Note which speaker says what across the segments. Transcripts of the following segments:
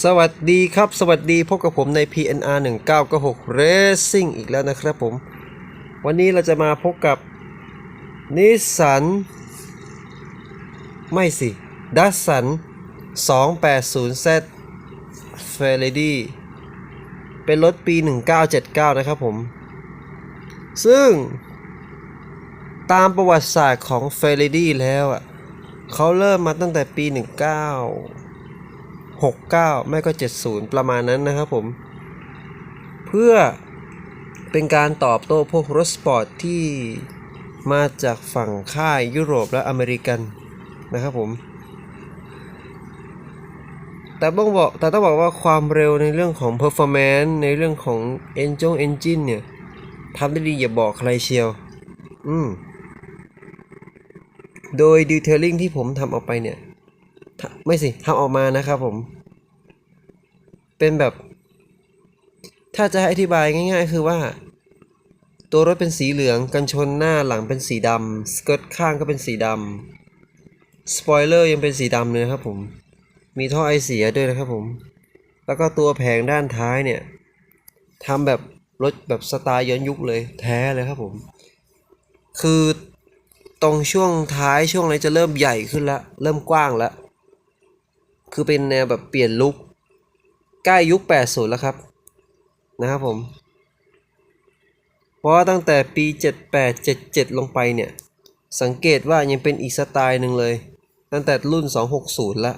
Speaker 1: สวัสดีครับ สวัสดีพบกับผมใน PNR 1996 Racing อีกแล้วนะครับผม วันนี้เราจะมาพบกับนิสสันไม่สิดัสสัน 280Z f e r r a r y เป็นรถปี 1979 นะครับผม ซึ่ง ตามประวัติศาสตร์ของ f e r r a r y แล้วอะเขาเริ่มมาตั้งแต่ปี 19 69 ไม่ก็ 70 ประมาณนั้นนะครับผม เพื่อเป็นการตอบโต้พวกรถสปอร์ตที่มาจากฝั่งค่ายยุโรปและอเมริกันนะครับผม แต่ต้องบอกแต่ต้องบอกว่าความเร็วในเรื่องของ performance ในเรื่องของ engine engine เนี่ยทำได้ดีอย่าบอกใครเชียว อืม โดย detailing ที่ผมทำออกไปเนี่ย ไม่สิทำออกมานะครับผม เป็นแบบ ถ้าจะให้อธิบายง่ายๆ คือว่า ตัวรถเป็นสีเหลือง กันชนหน้าหลังเป็นสีดำสเกิร์ตข้างก็เป็นสีดำสปอยเลอร์ยังเป็นสีดำเลยนะครับผม มีท่อไอเสียด้วยนะครับผม แล้วก็ตัวแผงด้านท้ายเนี่ยทำแบบรถแบบสไตล์ย้อนยุคเลยแท้เลยครับผม คือตรงช่วงท้ายช่วงอะไรจะเริ่มใหญ่ขึ้นละ เริ่มกว้างละ คือเป็นแนวแบบเปลี่ยนลุคใกล้ยุค 80 แล้วครับ นะครับผม เพราะว่าตั้งแต่ปี 78 77 ลงไปเนี่ย สังเกตว่ายังเป็นอีกสไตล์หนึ่งเลย ตั้งแต่รุ่น 260 ละ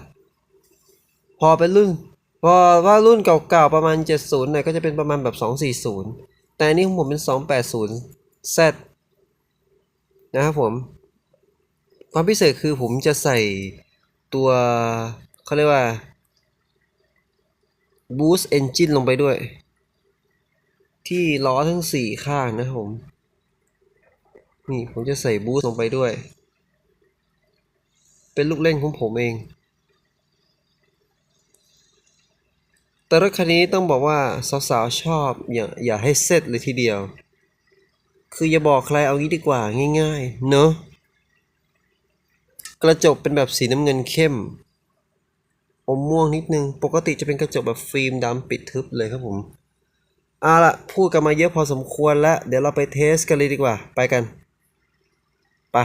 Speaker 1: พอเป็นรุ่น พอว่ารุ่นเก่าๆ ประมาณ 70เนี่ยก็จะเป็นประมาณแบบ 240 แต่นนี้ของผมเป็น 280 Z นะครับผม ความพิเศษคือผมจะใส่ตัว เขาเรียกว่า Boost Engine ลงไปด้วย ที่ล้อทั้งสี่ข้างนะครับผม นี่ผมจะใส่ Boost ลงไปด้วย เป็นลูกเล่นของผมเอง แต่รถคันนี้ต้องบอกว่าสาวๆชอบอย่าอย่าให้เซตเลยทีเดียว คืออย่าบอกใครเอางี้ดีกว่าง่ายๆ เนอะกระจกเป็นแบบสีน้ำเงินเข้ม อมม่วงนิดนึง ปกติจะเป็นกระจกแบบฟิล์มดำปิดทึบเลยครับผมเอาละพูดกันมาเยอะพอสมควรแล้ว เดี๋ยวเราไปเทสกันเลยดีกว่า ไปกัน ไป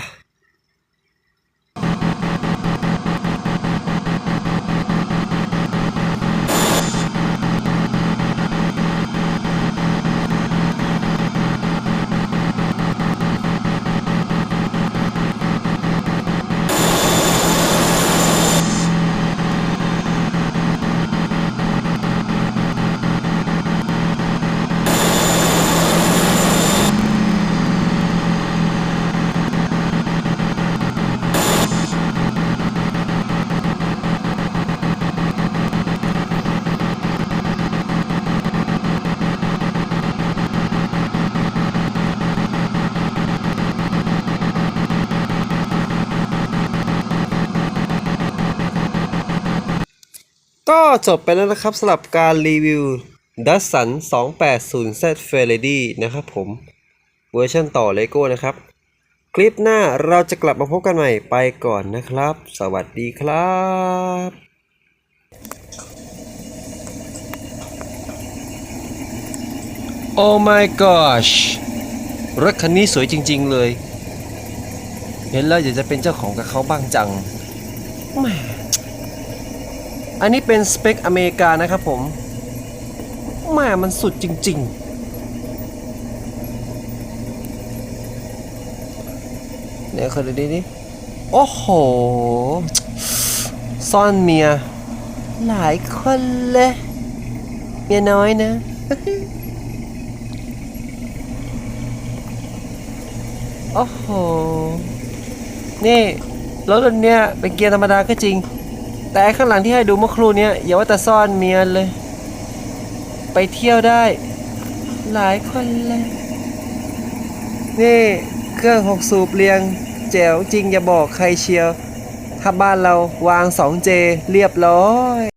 Speaker 1: ก็จบไปแล้วนะครับสำหรับการรีวิว d u s สัน 280Z f e r r a r y นะครับผมเวอร์ชันต่อเลโก้นะครับ คลิปหน้าเราจะกลับมาพบกันใหม่ไปก่อนนะครับ สวัสดีครับโอ้ my gosh รถคันนี้สวยจริง ๆ เลย เห็นแล้วอยากจะเป็นเจ้าของกับเขาบ้างจังแหม อันนี้เป็นสเปคอเมริกานะครับผมแม่มันสุดจริง ๆ เนี่ยคดูดินี่โอ้โห ซ่อนเมีย หลายคนเลยเมียน้อยนะโอ้โห นี่ รถรุ่นเนี้ยเป็นเกียร์ธรรมดาก็จริง แต่ข้างหลังที่ให้ดูเมื่อครู่นี้อย่าว่าแต่ซ่อนเมียเลย ไปเที่ยวได้ หลายคนเลย นี่เครื่องหกสูบเรียง แจ๋วจริงอย่าบอกใครเชียว ถ้าบ้านเราวาง 2J เรียบร้อย